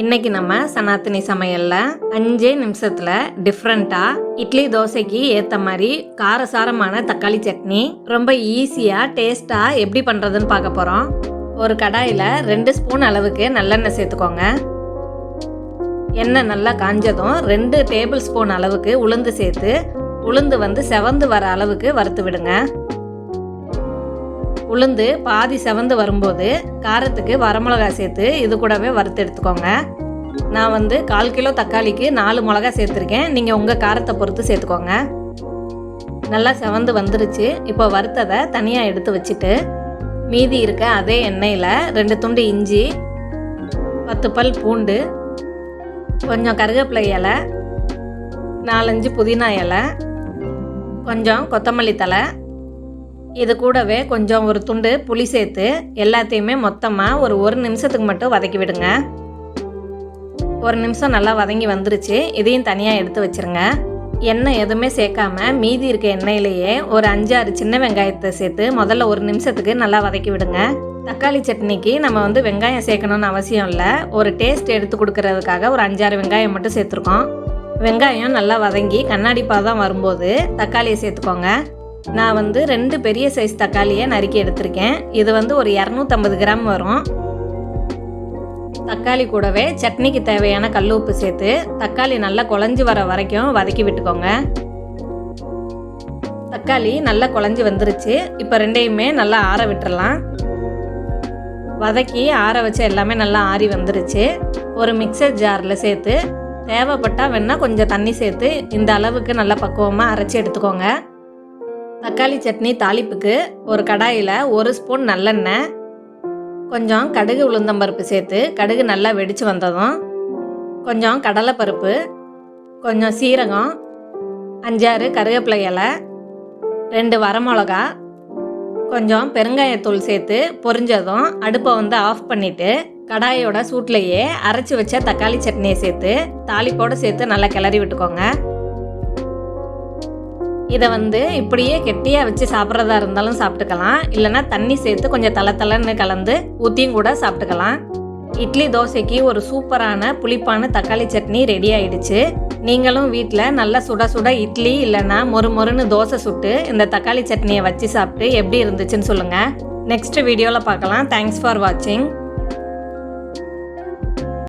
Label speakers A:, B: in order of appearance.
A: இன்னைக்கு நம்ம சனாத்தினி சமையல்ல அஞ்சே நிமிஷத்துல டிஃப்ரெண்டா இட்லி தோசைக்கு ஏத்த மாதிரி காரசாரமான தக்காளி சட்னி ரொம்ப ஈஸியா டேஸ்டா எப்படி பண்றதுன்னு பார்க்க போறோம். ஒரு கடாயில ரெண்டு ஸ்பூன் அளவுக்கு நல்லெண்ணெய் சேர்த்துக்கோங்க. எண்ணெய் நல்லா காஞ்சதும் ரெண்டு டேபிள் ஸ்பூன் அளவுக்கு உளுந்து சேர்த்து உளுந்து வந்து செவந்து வர அளவுக்கு வறுத்து விடுங்க. உளுந்து பாதி செவந்து வரும்போது காரத்துக்கு வரமிளகாய் சேர்த்து இது கூடவே வறுத்து எடுத்துக்கோங்க. நான் வந்து கால் கிலோ தக்காளிக்கு நாலு மிளகா சேர்த்துருக்கேன். நீங்கள் உங்கள் காரத்தை பொறுத்து சேர்த்துக்கோங்க. நல்லா செவந்து வந்துருச்சு. இப்போ வறுத்ததை தனியாக எடுத்து வச்சுட்டு மீதி இருக்க அதே எண்ணெயில் ரெண்டு துண்டு இஞ்சி பத்து பல் பூண்டு கொஞ்சம் கருவேப்பிலை இலை நாலஞ்சு புதினா இலை கொஞ்சம் கொத்தமல்லி தலை இது கூடவே கொஞ்சம் ஒரு துண்டு புளி சேர்த்து எல்லாத்தையுமே மொத்தமாக ஒரு ஒரு நிமிஷத்துக்கு மட்டும் வதக்கி விடுங்க. ஒரு நிமிஷம் நல்லா வதங்கி வந்துருச்சு. இதையும் தனியாக எடுத்து வச்சிருங்க. எண்ணெய் எதுவுமே சேர்க்காம மீதி இருக்க எண்ணெயிலேயே ஒரு அஞ்சாறு சின்ன வெங்காயத்தை சேர்த்து முதல்ல ஒரு நிமிஷத்துக்கு நல்லா வதக்கி விடுங்க. தக்காளி சட்னிக்கு நம்ம வந்து வெங்காயம் சேர்க்கணும்னு அவசியம் இல்லை. ஒரு டேஸ்ட் எடுத்து கொடுக்கறதுக்காக ஒரு அஞ்சாறு வெங்காயம் மட்டும் சேர்த்துருக்கோம். வெங்காயம் நல்லா வதங்கி கண்ணாடி பாதம் வரும்போது தக்காளியை சேர்த்துக்கோங்க. நான் வந்து ரெண்டு பெரிய சைஸ் தக்காளியை நறுக்கி எடுத்திருக்கேன். இது வந்து ஒரு இரநூத்தம்பது கிராம் வரும். தக்காளி கூடவே சட்னிக்கு தேவையான கல் உப்பு சேர்த்து தக்காளி நல்லா குழஞ்சி வர வரைக்கும் வதக்கி விட்டுக்கோங்க. தக்காளி நல்லா குழஞ்சி வந்துருச்சு. இப்போ ரெண்டையுமே நல்லா ஆற விட்டுறலாம். வதக்கி ஆற வச்ச எல்லாமே நல்லா ஆறி வந்துருச்சு. ஒரு மிக்சர் ஜாரில் சேர்த்து தேவைப்பட்டால் வேணால் கொஞ்சம் தண்ணி சேர்த்து இந்த அளவுக்கு நல்லா பக்குவமாக அரைச்சி எடுத்துக்கோங்க. தக்காளி சட்னி தாளிப்புக்கு ஒரு கடாயில் ஒரு ஸ்பூன் நல்லெண்ணெய் கொஞ்சம் கடுகு உளுந்தம்பருப்பு சேர்த்து கடுகு நல்லா வெடித்து வந்ததும் கொஞ்சம் கடலைப்பருப்பு கொஞ்சம் சீரகம் அஞ்சாறு கருவேப்பிலை இலை ரெண்டு வரமிளகா கொஞ்சம் பெருங்காயத்தூள் சேர்த்து பொரிஞ்சதும் அடுப்பை வந்து ஆஃப் பண்ணிவிட்டு கடாயோட சூட்லேயே அரைச்சி வச்ச தக்காளி சட்னியை சேர்த்து தாளிப்போடு சேர்த்து நல்லா கிளறி விட்டுக்கோங்க. இதை வந்து இப்படியே கெட்டியாக வச்சு சாப்பிட்றதா இருந்தாலும் சாப்பிட்டுக்கலாம். இல்லைனா தண்ணி சேர்த்து கொஞ்சம் தலை தலைன்னு கலந்து ஊற்றியும் கூட சாப்பிட்டுக்கலாம். இட்லி தோசைக்கு ஒரு சூப்பரான புளிப்பான தக்காளி சட்னி ரெடி ஆயிடுச்சு. நீங்களும் வீட்டில் நல்லா சுட சுட இட்லி இல்லைன்னா மொறு மொறுன்னு தோசை சுட்டு இந்த தக்காளி சட்னியை வச்சு சாப்பிட்டு எப்படி இருந்துச்சுன்னு சொல்லுங்கள் நெக்ஸ்ட் வீடியோவில் பார்க்கலாம். தேங்க்ஸ் ஃபார் வாட்சிங்